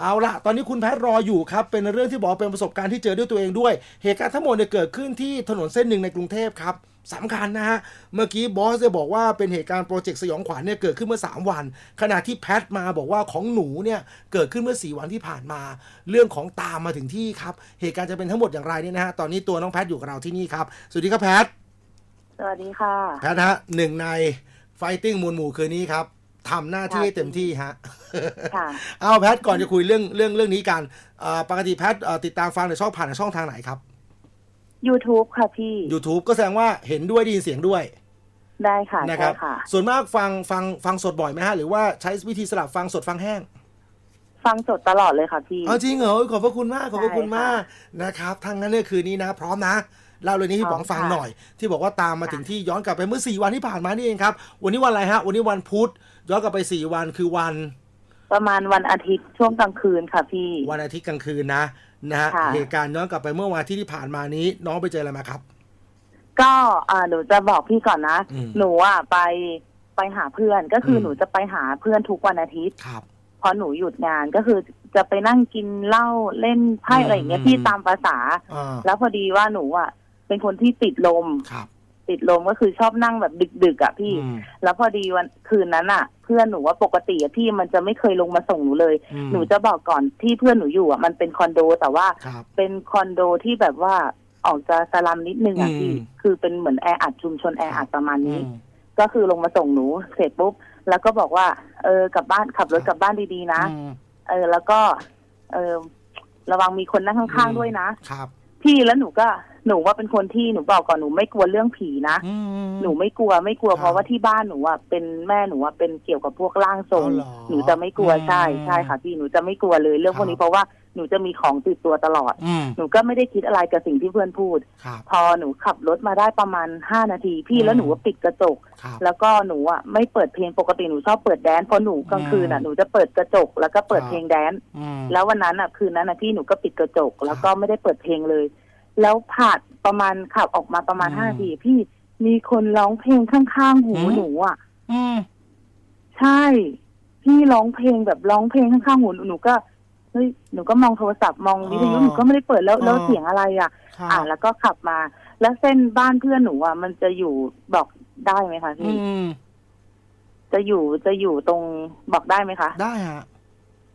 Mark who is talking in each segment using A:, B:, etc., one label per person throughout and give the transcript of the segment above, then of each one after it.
A: เอาละตอนนี้คุณแพทย์รออยู่ครับ เป็นเรื่องที่บอกว่าเป็นประสบการณ์ที่เจอด้วยตัวเองด้วย เหตุการณ์ทั้งหมดเนี่ยเกิดขึ้นที่ถนนเส้นหนึ่งในกรุงเทพครับสำคัญนะฮะ เมื่อกี้บอสจะบอกว่าเป็นเหตุการณ์โปรเจกต์สยองขวัญเนี่ยเกิดขึ้นเมื่อ 3 วัน ขณะที่แพทย์มาบอกว่าของหนูเนี่ยเกิดขึ้นเมื่อ 4 วันที่ผ่านมา เรื่องของตามมาถึงที่ครับ เหตุการณ์จะเป็นทั้งหมดอย่างไรเนี่ยนะฮะ ตอนนี้ตัวน้องแพทย์อยู่กับเราที่นี่ครับ สวัสดีครับแพทย์
B: สวัสดีค่ะ
A: แพทย์ฮะหนึ่งในไฟติ้งมวลหมู่คืนนี้ครับ ทำหน้าที่ให้เต็มที่ฮะ
B: ค่ะ
A: เอาแพทย์ก่อนจะคุยเรื่องเรื่องเรื่องนี้กันเอ่อปกติแพทย์เอ่อติดตามฟังในช่องผ่านทางช่องทางไหนครับ
B: YouTube ค่ะพี่
A: YouTube ก็แสดงว่าเห็นด้วยได้ยินเสียงด้วย
B: ได้ค่ะ
A: นะค
B: ใช่
A: รับ
B: ค่ะ
A: ส่วนมากฟังฟังฟังสดบ่อยไหมฮะ หรือว่าใช้วิธีสลับฟังสดฟังแห้ง
B: ฟังสดตลอดเลยค่ะพี่
A: เอาจริงเหรอขอบพระคุณมากขอบพระคุณ
B: ใช่ค่ะ
A: มากนะครับทั้งนั้นเนี่ยคืนนี้นะ พร้อมนะเล่าเรื่องนี้ให้
B: พร้
A: ป๋
B: อ
A: อ
B: ม
A: งฟัง
B: ค่ะ
A: หน่อย ที่บอกว่าตามมา
B: ค่ะ
A: ถึงที่ย้อนกลับไปเมื่อ4วันที่ผ่านมานี่เองครับ วันนี้วันอะไรฮะ วันนี้วันพุธ ย้อนกลับไป4วันคือวัน
B: ประมาณวันอาทิตย์ช่วงกลางคืนค่ะพี่
A: วันอาทิตย์กลางคืนนะนะฮะ
B: ค่ะ
A: เหตุการณ์ย้อนกลับไปเมื่อวันอาที่ที่ผ่านมานี้ น้องไปเจออะไรมาครับ
B: ก็อ่าหนูจะบอกพี่ก่อนนะ
A: อืม
B: หนูอะไปไปหาเพื่อนก็คืออ
A: ม
B: หนูจะไปหาเพื่อนทุกวันอาทิตย์
A: ครับ
B: พอหนูหยุดงานก็คือจะไปนั่งกินเหล้าเล่นไพ่
A: อืม
B: อะไรอย่างเงี้ย
A: อืม
B: พี่ตามภาษา
A: อ่า
B: แล้วพอดีว่าหนูอะเป็นคนที่ติดลม
A: ครับ
B: ติดลมก็คือชอบนั่งแบบดึกๆอะพี่
A: อืม
B: แล้วพอดีวันคืนนั้นอะ เพื่อนหนูว่าปกติอะพี่มันจะไม่เคยลงมาส่งหนูเลย
A: อืม
B: หนูจะบอกก่อนที่เพื่อนหนูอยู่อะมันเป็นคอนโดแต่ว่า
A: ครับ
B: เป็นคอนโดที่แบบว่าออกจะสลัมนิดนึงอะ
A: อืม
B: พี่ คือเป็นเหมือนแออัดชุมชนแออัดประมาณ
A: อื
B: นี้
A: ม
B: ก็คือลงมาส่งหนูเสร็จปุ๊บแล้วก็บอกว่า เออกลับบ้านขับรถกลับบ้านดีๆนะ
A: อืม
B: เออแล้วก็ เออระวังมีคนนั่งข้างๆด้วยนะ
A: ครับ
B: พี่แล้วหนูก็หนูว่าเป็นคนที่หนูบอกก่อนหนูไม่กลัวเรื่องผีนะ
A: อืม
B: หนูไม่กลัวไม่กลัว
A: ครับ
B: เพราะว่าที่บ้านหนูอะเป็นแม่หนูอะเป็นเกี่ยวกับพวกร่างทรง
A: อ๋อเหรอ
B: หนูจะไม่กลัว
A: อืม
B: ใช่ใช่ค่ะพี่หนูจะไม่กลัวเลยเรื่องพวกนี้เพราะว่า หนูจะมีของติดตัวตลอด
A: อืม
B: หนูก็ไม่ได้คิดอะไรกับสิ่งที่เพื่อนพูด
A: ครับ
B: พอหนูขับรถมาได้ประมาณห้านาทีพี่
A: อืม
B: แล้วหนูก็ปิดกระจก
A: ครับ
B: แล้วก็หนูอะไม่เปิดเพลงปกติหนูชอบเปิดแดนซ์เพราะหนูกลางคืนอะ
A: อืม
B: หนูจะเปิดกระจก แล้วก็เปิด
A: ครับ
B: เพลงแดนซ์
A: อืม
B: แล้ววันนั้นอะคืนนั้นอะพี่หนูก็ปิดกระจก แล้วก็ไม่ได้เปิดเพลงเลย แล้วผ่านประมาณขับออกมาประมาณ
A: อืม
B: ห้านาทีพี่มีคนร้องเพลงข้างๆหู
A: อืม
B: หนูอะ
A: อืม
B: ใช่ พี่ร้องเพลงแบบร้องเพลงข้างๆหูหนูหนูก็ เฮ้ยหนูก็มองโทรศัพท์มองวิทยุ
A: อ๋อ
B: หนูก็ไม่ได้เปิดแล้วแล้ว
A: อ๋อ
B: เสียงอะไรอะ
A: ครับ
B: อ่าแล้วก็ขับมา แล้วเส้นบ้านเพื่อนหนูอะมันจะอยู่บอกได้ไหมคะ
A: อื
B: พี่
A: ม
B: จะอยู่จะอยู่ตรงบอกได้ไหมคะ
A: ได้ฮะ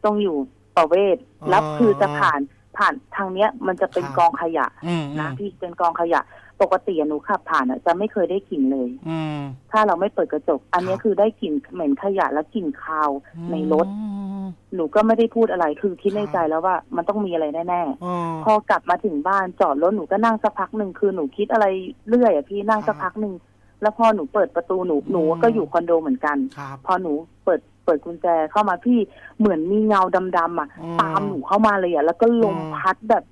B: ตรงอยู่ประเวศ
A: อ๋อ
B: แล้วคือจะผ่าน ผ่านทางเนี้ยมันจะเป็น
A: ครับ
B: กองขยะ
A: อืม
B: นะพี่เป็นกองขยะ ปกติอะหนูขับผ่านอะ จะไม่เคยได้กลิ่นเลย
A: อืม
B: ถ้าเราไม่เปิดกระจก อันเนี้ย
A: ครับ
B: คือได้กลิ่นเหม็นขยะและกลิ่นคาวในรถ
A: อืม
B: หนูก็ไม่ได้พูดอะไรคือคิด
A: ครับ
B: ในใจแล้วว่ามันต้องมีอะไรแน่
A: อ๋อ
B: ๆพอกลับมาถึงบ้านจอดรถหนูก็นั่งสักพักหนึ่งคือหนูคิดอะไรเรื่อยอะพี่นั่ง
A: ครับ
B: สักพักหนึ่งแล้วพอหนูเปิดประตูหนูหนู
A: อืม
B: ก็อยู่คอนโดเหมือนกัน
A: ครับ
B: พอหนูเปิด เปิดกุญแจเข้ามาพี่เหมือนมีเงาดำๆอะ
A: อืม
B: ตามหนูเข้ามาเลยอะแล้วก็ลม
A: อืม
B: พัดแบบ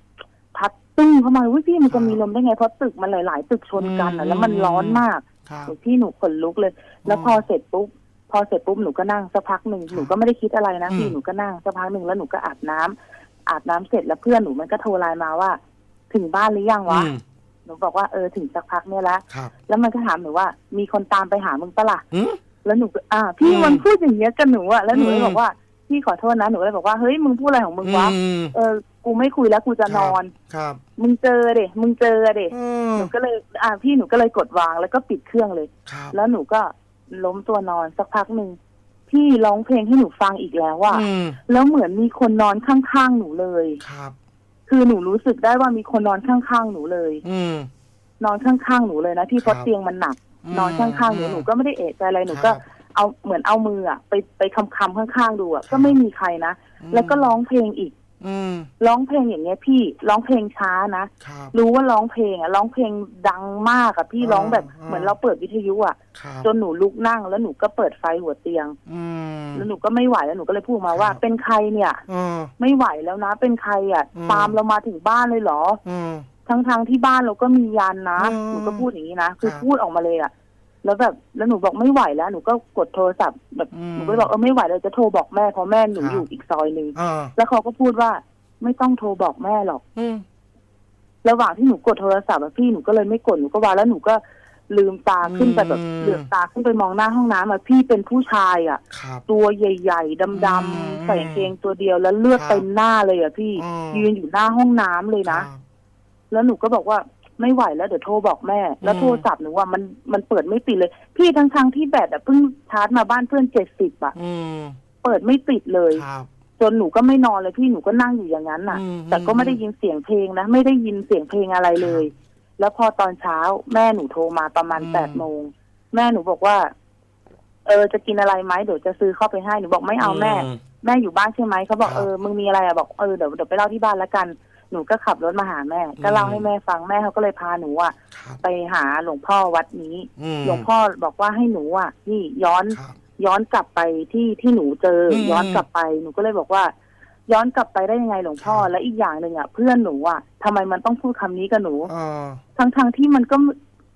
B: พัดตึ้งเข้ามาวิพี่มัน
A: ครั
B: จะ
A: บ
B: มีลมได้ไงเพราะตึกมันหลาย ๆ ตึกชนกัน
A: อื
B: อะ
A: ม
B: แล้วมันร้อนมาก
A: ครับ
B: หนูพี่หนูขนลุกเลย แล้ว
A: อืม
B: พอเสร็จปุ๊บพอเสร็จปุ๊บหนูก็นั่งสักพักหนึ่ง
A: ครับ
B: หนูก็ไม่ได้คิดอะไรนะพี่
A: อืม
B: หนูก็นั่งสักพักหนึ่งแล้วหนูก็อาบน้ำอาบน้ำเสร็จแล้วเพื่อนหนูมันก็โทรไลน์มาว่า ถึงบ้านหรือยังวะ
A: อืม
B: หนูบอกว่าเออถึงสักพักเนี่ยแล้ว
A: ครับ
B: แล้วมันก็ถามหนูว่า มีคนตามไปหามึงปะล่ะ
A: อืม
B: แล้วหนูก็อ่า พี่
A: อืม
B: มันพูดอย่างเงี้ยกับหนูอะแล้วหนู
A: อื
B: เลย
A: ม
B: บอกว่าพี่ขอโทษนะหนูก็เลยบอกว่าเฮ้ยมึงพูดอะไรของมึงวะ
A: อืม
B: เออกูไม่คุยแล้วกูจะนอน
A: ครับ
B: มึงเจอเด็มึงเจอเด็
A: อืม
B: หนูก็เลยอ่าพี่หนูก็เลยกดวางแล้วก็ปิดเครื่องเลย
A: ครับ
B: แล้วหนูก็ล้มตัวนอนสักพักหนึ่งพี่ร้องเพลงให้หนูฟังอีกแล้วว่า
A: อืม
B: แล้วเหมือนมีคนนอนข้างๆหนูเลย
A: ครับ
B: คือหนูรู้สึกได้ว่ามีคนนอนข้างๆหนูเลย
A: อืม
B: นอนข้างๆหนูเลยนะพี่เพราะ
A: ครับ
B: เตียงมันหนัก นอนข้างๆหนูหนูก็ไม่ได้เอะใจอะไรหนูก็
A: ครับ
B: เอาเหมือนเอามืออะไปไปคำคำๆข้างๆดูอะ
A: ครับ
B: ก็ไม่มีใครนะแล้วก็ร้องเพลงอีก
A: อืม
B: ร้องเพลงอย่างเงี้ยพี่ร้องเพลงช้านะครับรู้ว่าร้องเพลงอะร้องเพลงดังมากอะพี่
A: อ่า
B: ร้องแบบ
A: อ่า
B: เหมือนเราเปิดวิทยุอะ
A: ครับ
B: จนหนูลุกนั่งแล้วหนูก็เปิดไฟหัวเตียง
A: อืม
B: แล้วหนูก็ไม่ไหวแล้วหนูก็เลยพูดมาว่า
A: ครับ
B: เป็นใครเนี่ย
A: อืม
B: ไม่ไหวแล้วนะ เป็นใครอะ
A: อืม
B: ตามเรามาถึงบ้านเลยเหรอ
A: อืม
B: ทั้งๆที่บ้านเราก็มียันนะ
A: อืม
B: หนูก็พูดอย่างนี้นะคือ
A: ครับ
B: พูดออกมาเลยอะแล้วแบบแล้วหนูบอกไม่ไหวแล้วหนูก็กดโทรศัพท์แบบ
A: อืม
B: หนูก็เลยบอกเออไม่ไหวเลยจะโทรบอกแม่เพราะแม่หนู
A: ครับ
B: อยู่อีกซอยหนึ่ง
A: อ่า
B: แล้วเขาก็พูดว่าไม่ต้องโทรบอกแม่หรอก
A: อืม
B: ระหว่างที่หนูกดโทรศัพท์อะพี่หนูก็เลยไม่กดหนูก็วางแล้วหนูก็ลืมตาขึ้นไปแบบ
A: อืม
B: เหลือบตาขึ้นไปมองหน้าห้องน้ำอะพี่เป็นผู้ชายอะ
A: ครับ
B: ตัวใหญ่ๆ
A: อื
B: ดำ
A: ม
B: ๆใส่กางเกงตัวเดียวแล้วเลือด
A: ครับ
B: เต็มหน้าเลยอะพี่
A: อืม
B: ยืนอยู่หน้าห้องน้ำเลยนะ
A: ครับ
B: แล้วหนูก็บอกว่าไม่ไหวแล้วเดี๋ยวโทรบอกแม่ แล้ว
A: อืม
B: โทรศัพท์หนูว่ามันมันเปิดไม่ติดเลย พี่ทั้งๆที่แบตอะเพิ่งชาร์จมาบ้านเพื่อนเจ็ดสิบอะ
A: อืม
B: เปิดไม่ติดเลย
A: ครับ
B: จนหนูก็ไม่นอนเลยพี่หนูก็นั่งอยู่อย่างนั้นน่ะ
A: อืม
B: แต่ก็ไม่ได้ยินเสียงเพลงนะ ไม่ได้ยินเสียงเพลงอะไรเลย แล้วพอตอนเช้า แม่หนูโทรมาประมาณ
A: อืม
B: แปดโมงแม่หนูบอกว่า เออจะกินอะไรไหมเดี๋ยวจะซื้อเข้าไปให้หนูบอกไม่เอาแม่ แม่อยู่บ้านใช่ไหมเขาบอก
A: ครับ
B: เออมึงมีอะไรอะบอกเออเดี๋ยวเดี๋ยวไปเล่าที่บ้านแล้วกัน หนูก็ขับรถมาหาแม่ ก็เล่า
A: อืม
B: ให้แม่ฟังแม่เขาก็เลยพาหนูอะ
A: ครับ
B: ไปหาหลวงพ่อวัดนี้
A: อืม
B: หลวงพ่อบอกว่าให้หนูอะนี่ย้อน
A: ครับ
B: ย้อนกลับไปที่ที่หนูเจออ
A: ม
B: ย้อนกลับไปหนูก็เลยบอกว่า ย้อนกลับไปได้ยังไงหลวงพ่อ
A: ครับ
B: และอีกอย่างหนึ่งอะเพื่อนหนูอะทำไมมันต้องพูดคำนี้กับหนู
A: อ่า
B: ทั้งทงๆที่มันก็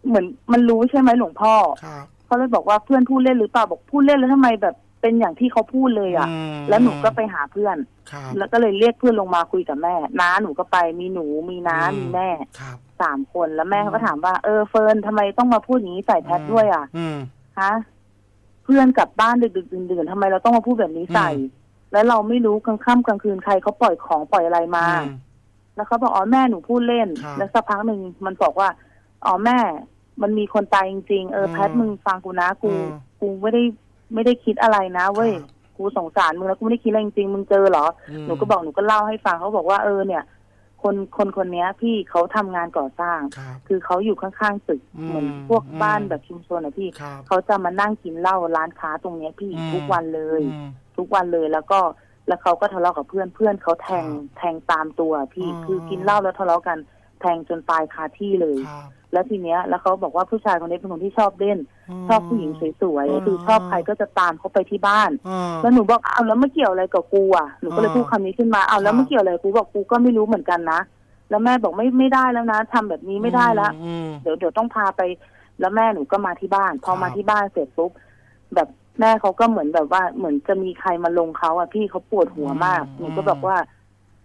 B: เหมือนมันรู้ใช่ไหมหลวงพ่อ
A: ครับ
B: เขาเลยบอกว่าเพื่อนพูดเล่นหรือเปล่าบอกพูดเล่นแล้วทำไมแบบ เป็นอย่างที่เขาพูดเลยอะ
A: ม
B: แล้วหนูก็ไปหาเพื่อน
A: ครับ
B: แล้วก็เลยเรียกเพื่อนลงมาคุยกับแม่น้าหนูก็ไปมีหนูมีน้า
A: อืม
B: มีแม่
A: ครับ
B: สามคนแล้วแม่
A: อืม
B: เขาก็ถามว่าเออเฟิร์นทำไมต้องมาพูดอย่างนี้ใส่แพทด้วยอะ
A: อืม
B: ฮะเพื่อนกลับบ้านดึกๆดื่นๆทำไมเราต้องมาพูดแบบนี้ใส่
A: อืม
B: แล้วเราไม่รู้กลางค่ำกลางคืนใครเขาปล่อยของปล่อยอะไรมา
A: อืม
B: แล้วเขาบอกอ๋อแม่หนูพูดเล่น
A: ครับ
B: แล้วสักพักหนึ่งมันบอกว่าอ๋อแม่ มันมีคนตายจริงๆเออ
A: อืม
B: แพทมึงฟังกูนะกู
A: อืม
B: กูไม่ได้ ไม่ได้คิดอะไรนะเว้ย
A: ครับ
B: กูสงสารมึงแล้วกูไม่ได้คิดอะไรจริงๆมึงเจอเหรอ
A: อืม
B: หนูก็บอกหนูก็เล่าให้ฟังเขาบอกว่าเออเนี่ย คนคนคนเนี้ยพี่เขาทำงานก่อสร้าง
A: ครับ
B: คือเขาอยู่ข้างๆตึก
A: อืม
B: เหมือนพวกบ้าน
A: อืม
B: แบบชุมชนอะพี่
A: ครับ
B: เขาจะมานั่งกินเหล้าร้านค้าตรงเนี้ยพี่
A: อืม
B: ทุกวันเลย
A: อืม
B: ทุกวันเลยแล้วก็แล้วเขาก็ทะเลาะกับเพื่อนเพื่อนเขาแทง
A: ครับ
B: แทงตามตัวพี่
A: อ๋อ
B: คือกินเหล้าแล้วทะเลาะกันแทงจนตายคาที่เลย
A: ครับ
B: แล้วทีเนี้ยแล้วเขาบอกว่าผู้ชายคนนี้เป็นคนที่ชอบเล่น ชอบผู้หญิงสวย
A: อืม
B: ๆคือชอบใครก็จะตามเขาไปที่บ้าน
A: อ่า
B: แล้วหนูบอกเอาแล้วไม่เกี่ยวอะไรกับกูอะหนูก็เลย
A: อ่า
B: พูดคำนี้ขึ้นมาเอาแล้ว
A: ครับ
B: ไม่เกี่ยวอะไรกูบอกกูก็ไม่รู้เหมือนกันนะแล้วแม่บอกไม่ไม่ได้แล้วนะทำแบบนี้ไม่ได้แล้ว
A: อืม
B: เดี๋ยวเดี๋ยวต้องพาไป แล้วแม่หนูก็มาที่บ้าน พอ
A: ครับ
B: มาที่บ้านเสร็จปุ๊บแบบแม่เขาก็เหมือนแบบว่าเหมือนจะมีใครมาลงเขาอะพี่เขาปวดหัวมากหนูก็บอกว่า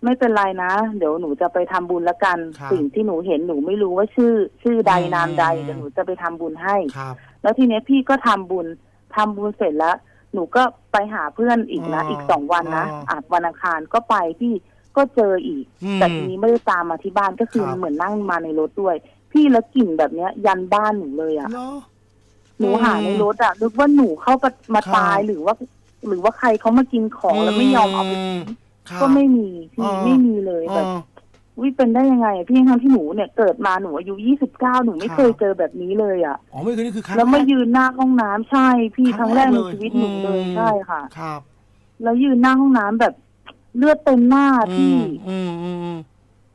B: ไม่เป็นไรนะ เดี๋ยวหนูจะไปทำบุญละกัน
A: ครับ
B: สิ่งที่หนูเห็นหนูไม่รู้ว่าชื่อ ชื่อใด
A: อืม
B: นามใดเดี๋ยวหนูจะไปทำบุญให้
A: ครับ
B: แล้วทีเนี้ยพี่ก็ทำบุญทำบุญเสร็จแล้ว หนูก็ไปหาเพื่อนอีกนะ
A: อ๋ออี
B: อีกสองวันนะ
A: อ๋ออ่
B: อาจวันอังคารก็ไปพี่ก็เจออีก
A: อืม
B: แต่ทีนี้ไม่ได้ตามมาที่บ้านก็คือ
A: ครับ
B: เหมือนนั่งมาในรถด้วย พี่แล้วกลิ่นแบบเนี้ย ยันบ้านหนูเลยอะ่ะ
A: เนาะ
B: หนูหาในรถอะ่ะนึกว่าหนูเข้ามามา
A: ครับ
B: ตายหรือว่า หรือว่าใครเขามากินของแล้วไม่ยอมเอาไปทิ้ง
A: ครับ
B: ก็ไม่มีพี่
A: อ๋อ
B: ไม่มีเลยแบบ
A: อ่า
B: วิเป็นได้ยังไงอะพี่ทั้งที่หนูเนี่ยเกิดมาหนูอายุยี่สิบเก้าหนูไม่
A: ครับ
B: เคยเจอแบบนี้เลยอะ่ะ
A: อ๋อไม่คือนี่คือครั้ง
B: แล้วมา
A: แรก
B: ยืนหน้าห้องน้ำใช่พี่
A: ค
B: ค
A: รั้
B: รั้
A: ง
B: ง
A: แร
B: แร
A: ก
B: กใน
A: เลย
B: ชีวิตหนูเลย
A: อืม
B: ใช่ค่ะ
A: ครับ
B: แล้วยืนหน้าห้องน้ำแบบเลือดเต็มหน้าพี่
A: อืมอืมอืม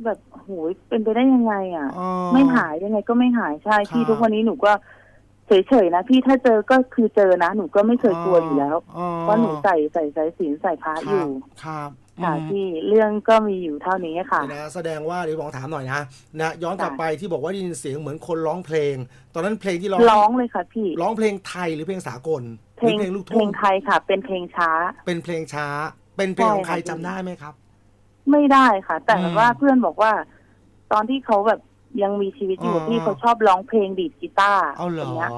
B: แบบโหยเป็นไปได้ยังไง อะ
A: อ๋อ
B: ไม่หายยังไงก็ไม่หายใช่พี่
A: ครับ
B: ทุกวันนี้หนูก็ เฉยๆนะพี่ถ้าเจอก็คือเจอนะ หนูก็ไม่เคยกลัวอยู่แล้ว
A: อ๋อ
B: เพราะหนูใส่ใส่สายศีลใส่พระอยู่
A: ครับ
B: ค่ะ
A: อืม
B: พี่เรื่องก็มีอยู่เท่านี้ค่ะ
A: เดี๋ยวนะแสดงว่าเดี๋ยวบอกถามหน่อยนะนะย้อนกลับ
B: ค่ะ
A: ไปที่บอกว่าได้ยินเสียงเหมือนคนร้องเพลง ตอนนั้นเพลงที่ร้อง
B: ร้องเลยค่ะพี่
A: ร้องเพลงไทยหรือเพลงสากลห
B: เพล
A: รืองเพลงลูก
B: เพล
A: ทุ่ง
B: งไทยค่ะ เป็นเพลงช้า
A: เป็นเพลงช้า เป็นเพลงของใคร
B: ใช่ค่ะ
A: จำได้ไหมครับ
B: ไม่ได้ค่ะ แต่
A: อืม
B: ว่าเพื่อนบอกว่า ตอนที่เขาแบบ ยังมีชีวิตอยู่
A: อ๋อ
B: ที่เขาชอบร้องเพลงดีดกีตาร์
A: เอาเหรอ
B: ย่งงี้ย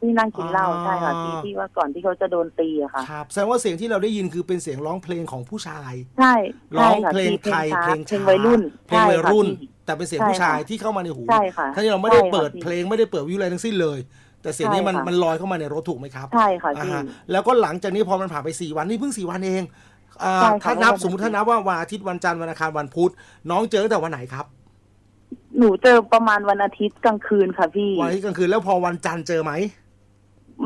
B: ที่นั่งกินเหล้า
A: อ๋อ
B: ใช่ค่ะที่ที่ว่าก่อนที่เขาจะโดนตีอะค่ะ
A: ครับแสดงว่าเสียงที่เราได้ยินคือเป็นเสียงร้องเพลงของผู้ชาย
B: ใช่
A: ร้อง
B: ใช่ค่ะ
A: เพลง
B: พี่
A: ไทย
B: ช้า
A: เพลง
B: เพลง
A: ช้า
B: วัยรุ่น
A: เพลงวัยรุ่น
B: ใช่ค่ะพี่
A: แต่เป็นเสียง
B: ใช่
A: ผู้ชาย
B: ค่ะ
A: ที่เข้ามาในหู
B: ใช่ค่ะ
A: ทั้งที่เราไม่ได้
B: ใช่ค่ะ
A: เปิด
B: พี่
A: เพลงไม่ได้เปิดวิวอะไรทั้งสิ้นเลย แต่เสียงนี้มัน
B: ใช่ค่ะ
A: มันลอยเข้ามาในรถถูกไหมครับ
B: ใช่ค่ะ
A: อ่า
B: พี่
A: ฮะแล้วก็หลังจากนี้พอมันผ่านไปสี่วันนี่เพิ่งสี่วันเองอ่า
B: ใช่ค่ะ
A: ถ้านับ
B: วันอาทิตย์
A: สมมติถ้านับว่าวันอาทิตย์วันจันทร์วันอังคารวันพุธน้องเจอตั้งแต่วันไหนครับ
B: หนูเจอประมาณวันอาทิตย์กลางคืนค่ะพี่
A: วันอาทิตย์กลางคืนแล้วพอวันจันทร์เจอไหม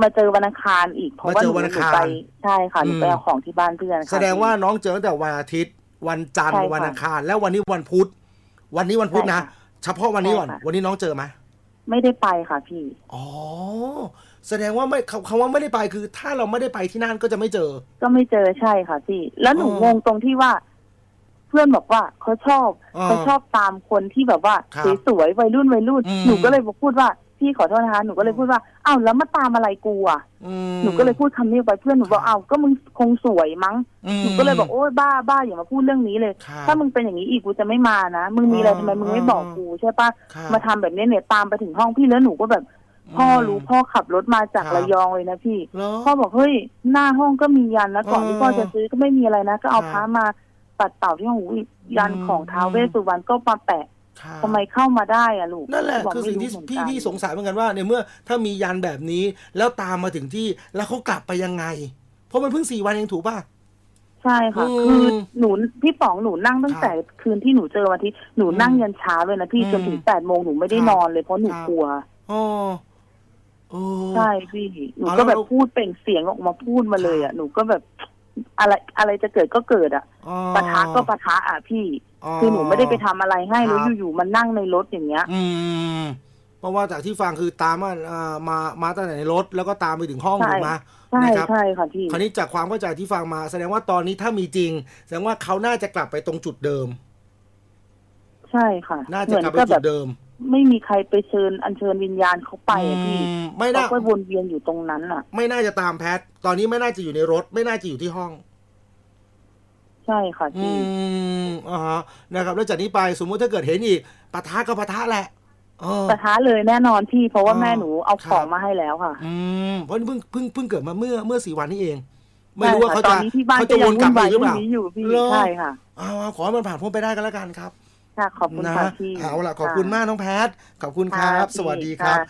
B: มาเจอวันอังคารอีกเพราะ
A: มา
B: ว่า
A: เจ
B: ห
A: อ
B: นู
A: วันอัง
B: หนู
A: คาร
B: ไปใช่ค่ะหนู
A: อืม
B: ไปเอาของที่บ้านเพื่อนค่ะ
A: แสดงว่า
B: พี่
A: น้องเจอตั้งแต่วันอาทิตย์ วันจันท
B: ใช่
A: ร์
B: ค่ะ
A: วันอังคาร แล้ววันนี้วันพุธวันนี้วันพุธนะ
B: ใช่ค่ะ
A: เฉพาะวันนี้ก่อน
B: ใช่ค่ะ
A: วันนี้น้องเจอไหม
B: ไม่ได้ไปค่ะพี่
A: อ๋อ แสดงว่าไม่คำคำว่าไม่ได้ไปคือ ถ้าเราไม่ได้ไปที่นั่นก็จะไม่เจอ
B: ก็ไม่เจอใช่ค่ะพี่ แล้วหนู
A: อ๋อ
B: งงตรงที่ว่า เพื่อนบอกว่าเขาชอบ
A: อ๋อ
B: เขาชอบตามคนที่แบบว่า
A: ครับ
B: สวยๆวัยรุ่นวัยรุ่น
A: อืม
B: หนูก็เลยบอกพูดว่าพี่ขอโทษนะคะหนูก็เลยพูดว่าอ้าวแล้วมาตามอะไรกูอะ
A: อืม
B: หนูก็เลยพูดคำนี้ไปเพื่อนหนูบอกอ้าวก็มึงคงสวยมั้ง
A: อืม
B: หนูก็เลยบอกโอ้ยบ้าบ้าอย่ามาพูดเรื่องนี้เลย
A: ครับ
B: ถ้ามึงเป็นอย่างนี้อีกกูจะไม่มานะ มึงมีอะไร
A: อ๋อ
B: ทำไมมึงไม่บอกกูใช่ปะ
A: ครับ
B: มาทำแบบนี้เนี่ยตามไปถึงห้องพี่แล้วหนูก็แบบพ่อรู้พ่อขับรถมาจาก
A: ครับ
B: ระยองเลยนะพี่
A: เหรอ
B: พ่อบอกเฮ้ยหน้าห้องก็มียันแล้วก่อน
A: เออ
B: ที่พ่อจะซื้อก็ไม่มีอะไรนะ ก็เอา
A: ครับ
B: พระมา ปัดเป่าที่ห้องหูอีกยัน
A: อืม
B: ของท้าวเวสสุวรรณก็มาแปะ
A: ครับ
B: ทำไมเข้ามาได้อะลูก
A: นั่นแหละ
B: บอก
A: คือ
B: ไม่
A: สิ่งที่
B: รู้เหมือน
A: พี่
B: กัน
A: พี่สงสัยเหมือนกันว่าในเมื่อถ้ามียันแบบนี้แล้วตามมาถึงที่แล้วเขากลับไปยังไง เพราะมันเพิ่งสี่วันเองถูกป่ะ
B: ใช่ค่ะ
A: อืม
B: คือหนูพี่ป๋องหนูนั่งตั้
A: ค
B: ง
A: รับ
B: แต่คืนที่หนูเจอวันที่หนูนั่ง
A: อืม
B: ยันเช้าเลยนะพี่
A: อืม
B: จนถึงแปดโมงหนูไม่ได้
A: ครับ
B: นอนเลยเพราะหนู
A: ครับ
B: กลัว
A: อ๋อโอ้
B: ใช่พี่หนู
A: เอา
B: ก็
A: แล้ว
B: แบบพูดเปล่งเสียงออกมาพูดมาเลยอะหนูก็แบบ อะไรอะไรจะเกิดก็เกิดอะ
A: อ๋อ
B: ปะทะก็ปะทะอะพี่ คือหนูไม่ได้ไปทำอะไรให้
A: ครั
B: แล้
A: บ
B: วอยู่ๆมันนั่งในรถอย่างเงี้ย
A: อืมเพราะว่าจากที่ฟังคือตามมาอ่ามามาตั้งแต่ในรถ แล้วก็ตามไปถึงห้อง
B: ใช่
A: ถูกไหม
B: ใช่
A: นะครับ
B: ใช่ค่ะพี่
A: คราวนี้จากความเข้าใจที่ฟังมา แสดงว่าตอนนี้ถ้ามีจริง แสดงว่าเขาน่าจะกลับไปตรงจุดเดิม
B: ใช่ค่ะ
A: น่า
B: เห
A: จะ
B: มือน
A: กลับไป
B: กับ
A: จุ
B: แบ
A: ด
B: บ
A: เดิม
B: ไม่มีใครไปเชิญอัญเชิญวิญญาณเขาไปอะพี่
A: อืมไม่
B: เขา
A: น่า
B: ก็วนเวียนอยู่ตรงนั้นอะ
A: ไม่น่าจะตามแพท ตอนนี้ไม่น่าจะอยู่ในรถ ไม่น่าจะอยู่ที่ห้อง
B: ใช่ค่ะ
A: อื
B: พี่
A: มอ่าฮะนะครับ แล้วจากนี้ไปสมมุติถ้าเกิดเห็นอีกปะทะก็ปะทะแหละเออ
B: ปะทะเลยแน่นอนพี่ เพราะว่า
A: อ๋อ
B: แม่หนูเอา
A: ครับ
B: ของมาให้แล้วค่ะ
A: อืมเพราะนี่เพิ่งเพิ่งเพิ่งเกิดมาเมื่อเมื่อสี่วันนี้เอง ไม่
B: ใช่
A: รู้ว่า
B: ค่ะ
A: เขา
B: ตอ
A: จะ
B: นนี้ที่บ้าน
A: เขา
B: ก็
A: จะ
B: ยั
A: ว
B: ง
A: นกลั
B: วุ่
A: บ
B: น
A: มา
B: วาย
A: อีกหรือ
B: เรื่
A: เป
B: อง
A: ล่า
B: นี้อยู่พี่
A: เหรอ
B: ใช่ค่ะ
A: เอาเอาขอให้มันผ่านพ้นไปได้ก็แล้วกันครับ
B: ค่ะขอบคุณ
A: นะ
B: ค่ะพี่
A: เอาล่ะขอบคุณะมากน้องแพท ขอบคุณค
B: ค่ะ
A: รับ
B: พี่
A: สวัสดีครับ
B: ค่ะ